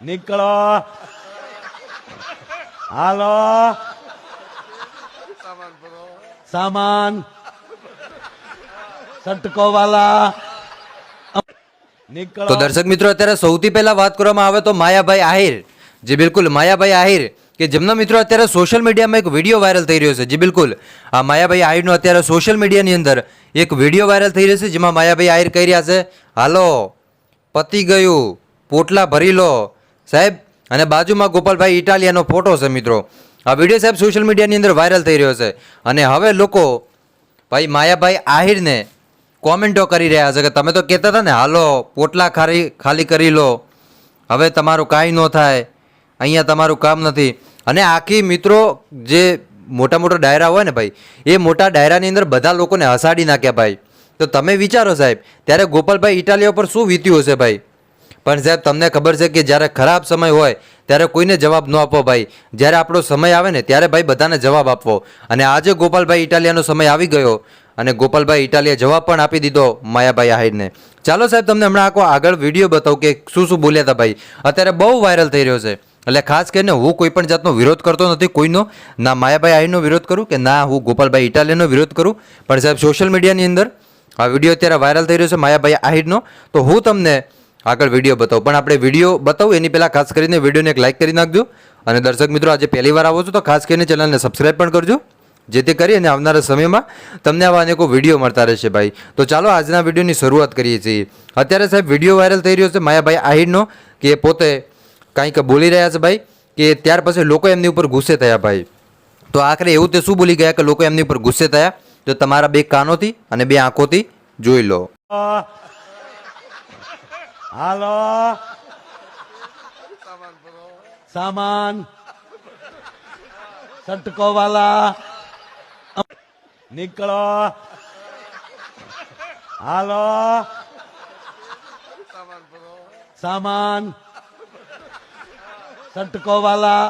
નીકળો. હાલો. સામાન. સટકો વાલા. તો દર્શક મિત્રો, અત્યારે સૌથી પહેલા વાત કરવામાં આવે તો માયાભાઈ આહિર. જે બિલકુલ, માયાભાઈ આહિર, કે જેમના મિત્રો અત્યારે સોશિયલ મીડિયામાં એક વીડિયો વાયરલ થઈ રહ્યો છે. જે બિલકુલ. આ માયાભાઈ આહિરનો અત્યારે સોશિયલ મીડિયાની અંદર એક વીડિયો વાયરલ થઈ રહ્યો છે, જેમાં માયાભાઈ આહિર કહી રહ્યા છે, હાલો, પતી ગયું, પોટલા ભરી લો સાહેબ, અને બાજુમાં ગોપાલભાઈ ઇટાલિયાનો ફોટો છે મિત્રો. આ વીડિયો સાહેબ સોશિયલ મીડિયાની અંદર વાયરલ થઈ રહ્યો છે. અને હવે લોકો, ભાઈ માયાભાઈ આહિરને કોમેન્ટો કરી રહ્યા છે કે તમે તો કહેતા હતા ને, હાલો, પોટલા ખાલી ખાલી કરી લો. હવે તમારું કાંઈ ન થાય. અહીંયા તમારું કામ નથી. અને આખી મિત્રો જે મોટા મોટા ડાયરા હોય ને ભાઈ, એ મોટા ડાયરાની અંદર બધા લોકોને હસાડી નાખ્યા ભાઈ. તો તમે વિચારો સાહેબ, ત્યારે ગોપાલભાઈ ઇટાલિયા ઉપર શું વીત્યું હશે ભાઈ? પણ સાહેબ, તમને ખબર છે કે જ્યારે ખરાબ સમય હોય, ત્યારે કોઈને જવાબ ન આપો ભાઈ. જ્યારે આપણો સમય આવે ને, ત્યારે ભાઈ બધાને જવાબ આપવો. અને આજે ગોપાલભાઈ ઇટાલિયાનો સમય આવી ગયો, અને ગોપાલભાઈ ઇટાલિયા જવાબ પણ આપી દીધો માયાભાઈ આહિરને. ચાલો સાહેબ, તમને હમણાં આખો આગળ વીડિયો બતાવું કે શું શું બોલ્યા હતા ભાઈ. અત્યારે બહુ વાયરલ થઈ રહ્યો છે. એટલે ખાસ કરીને હું કોઈ પણ જાતનો વિરોધ કરતો નથી, કોઈનો. ના માયાભાઈ આહિરનો વિરોધ કરું કે ના હું ગોપાલભાઈ ઇટાલિયાનો વિરોધ કરું. પણ સાહેબ સોશિયલ મીડિયાની અંદર આ વીડિયો અત્યારે વાયરલ થઈ રહ્યો છે માયાભાઈ આહિરનો. તો હું તમને આગળ વીડિયો બતાવો. પણ આપણે વીડિયો બતાવું, એની પહેલાં ખાસ કરીને વિડીયોને એક લાઇક કરી નાખજો. અને દર્શક મિત્રો, આજે પહેલી વાર આવો છો, તો ખાસ કરીને ચેનલને સબસ્ક્રાઇબ પણ કરજો. જેથી કરી અને આવનારા સમયમાં તમને આવા અનેકો વીડિયો મળતા રહેશે ભાઈ. તો ચાલો આજના વિડીયોની શરૂઆત કરીએ છીએ. અત્યારે સાહેબ, વીડિયો વાયરલ થઈ રહ્યો છે માયાભાઈ આહિરનો, કે પોતે કાંઈક બોલી રહ્યા છે ભાઈ, કે ત્યાર પછી લોકો એમની ઉપર ગુસ્સે થયા ભાઈ. તો આખરે એવું તે શું બોલી ગયા કે લોકો એમની ઉપર ગુસ્સે થયા? તો તમારા બે કાનોથી અને બે આંખોથી જોઈ લો. હાલો સામાન સટકો વાલા નીકળો હાલો સામાન સટકો વાલા